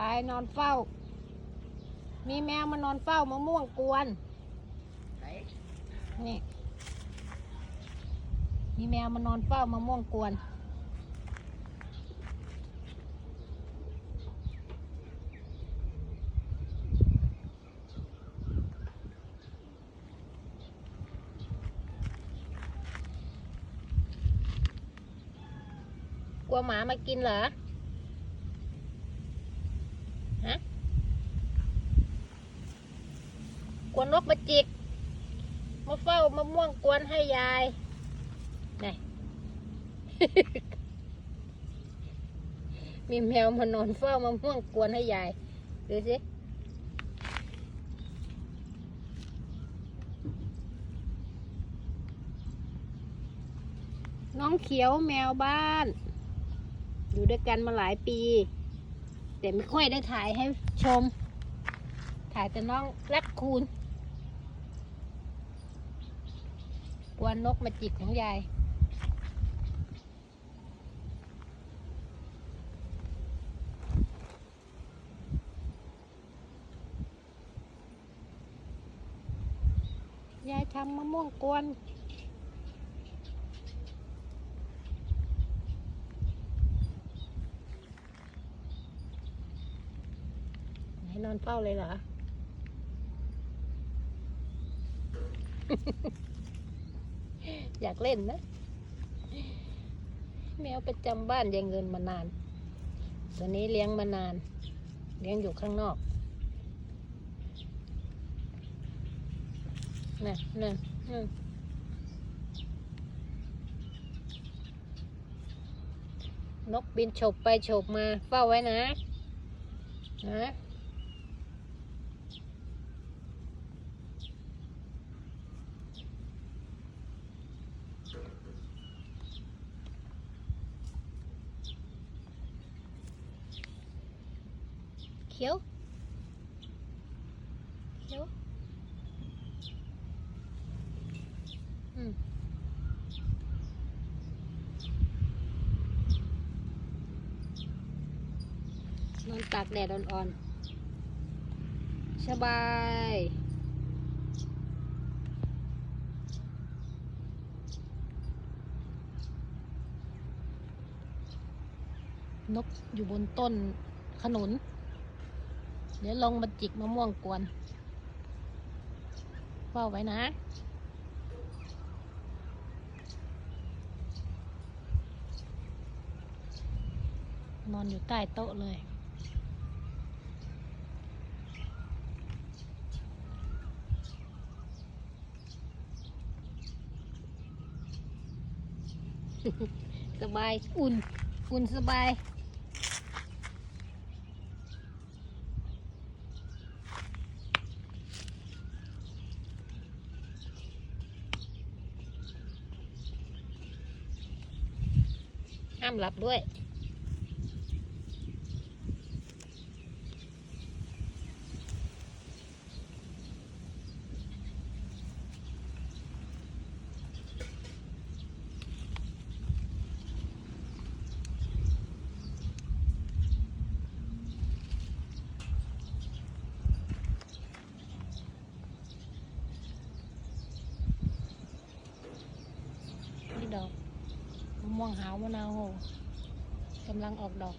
ลายนอนเฝ้า มีแมวมานอนเฝ้ามะม่วงกวนนนี่ มีแมวมานอนเฝ้ามะม่วงกวน กลัวหมามากินเหรอ ฮะ ก ลัวนกมาจิก มาเฝ้ามะม่วงกวนให้ยายนี่มีแมวมานอนเฝ้ามะม่วงกวนให้ยาย ดูสิน้องเขียวแมวบ้าน อยู่ด้วยกันมาหลายปี แต่ไม่ค่อยได้ถ่ายให้ชม ถ่ายแต่น้องรักคูณ กวนนกมาจิกของยาย ยายทำมะม่วงกวนนอนเฝ้าเลยเหรอ อยากเล่นนะ แมวประจำบ้านยังเงินมานาน ตัวนี้เลี้ยงมานาน เลี้ยงอยู่ข้างนอกน่ะน่ะน่ะนกบินฉบไปฉบมาเฝ้าไว้นะ นะ ขียวเขียวอืมนอนตากแดดอ่อนๆสบายนกอยู่บนต้นขนุน เดี๋ยวลงมาจิกมะม่วงกวนเฝ้าไว้นะนอนอยู่ใต้โต๊ะเลย สบาย อุ่น อุ่นสบาย ห้ามหลับด้วย นี่ดอกมะ ม่วงหาวมะนาวโหกำลังออกดอก